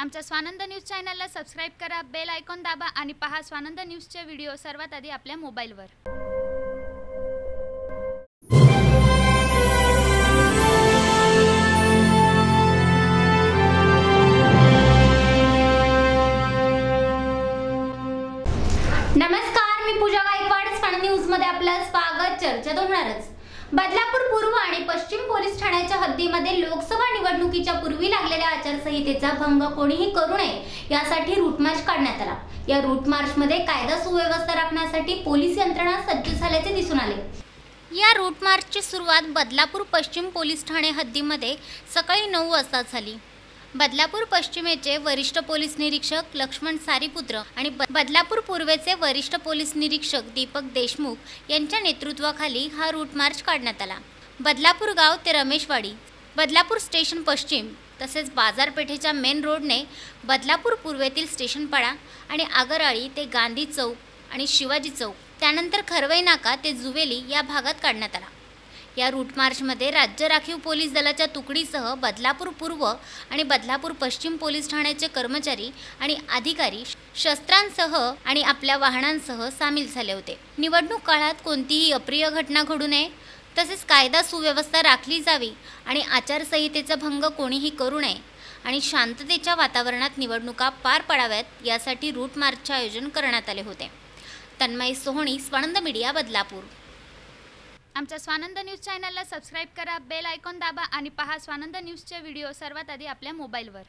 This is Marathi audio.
आमच्या स्वानंद न्यूज चॅनलला सबस्क्राईब करा बेल आयकॉन दाबा आणि पहा स्वानंद न्यूजचे व्हिडिओ सर्वात आधी आपल्या मोबाईलवर. नमस्कार मी पूजा गायकवाड. स्वानंद न्यूजमध्ये आपलं स्वागत. चर्चा होणारच बदलापूर पूर्व आणि पश्चिम पोलीस ठाण्याचे हद्दीमध्ये लोकसभा निवडणुकीच्या पूर्वी लागलेल्या आचारसंहितेचा भंग कोणीही करू नये यासाठी रूट मार्च काढण्यात आला. या रूटमार्चमध्ये कायदा सुव्यवस्था राखण्यासाठी पोलीस यंत्रणा सज्ज झाल्याचे दिसून आले. या रूट मार्चची सुरुवात बदलापूर पश्चिम पोलीस ठाणे हद्दीमध्ये सकाळी नऊ वाजता झाली. बदलापूर पश्चिमेचे वरिष्ठ पोलीस निरीक्षक लक्ष्मण सारीपुत्र आणि बदलापूर पूर्वेचे वरिष्ठ पोलीस निरीक्षक दीपक देशमुख यांच्या नेतृत्वाखाली हा रूट मार्च काढण्यात आला. बदलापूर गाव ते रमेशवाडी बदलापूर स्टेशन पश्चिम तसेच बाजारपेठेच्या मेन रोडने बदलापूर पूर्वेतील स्टेशनपाडा आणि आगरआळी ते गांधी चौक आणि शिवाजी चौक त्यानंतर खरवई नाका ते जुवेली या भागात काढण्यात आला. या रूट मार्चमध्ये राज्य राखीव पोलीस दलाच्या तुकडीसह बदलापूर पूर्व आणि बदलापूर पश्चिम पोलीस ठाण्याचे कर्मचारी आणि अधिकारी शस्त्रांसह आणि आपल्या वाहनांसह सामील झाले होते. निवडणूक काळात कोणतीही अप्रिय घटना घडू नये. तसेच कायदा सुव्यवस्था राखली जावी आणि आचारसंहितेचा भंग कोणीही करू नये आणि शांततेच्या वातावरणात निवडणुका पार पडाव्यात यासाठी रूट मार्चचे आयोजन करण्यात आले होते. तन्मय सोहणी स्वानंद मीडिया बदलापूर. आमच्या स्वानंद न्यूज चॅनलला सबस्क्राईब करा बेल आयकॉन दाबा आणि पहा स्वानंद न्यूजचे व्हिडिओ सर्वात आधी आपल्या मोबाईलवर.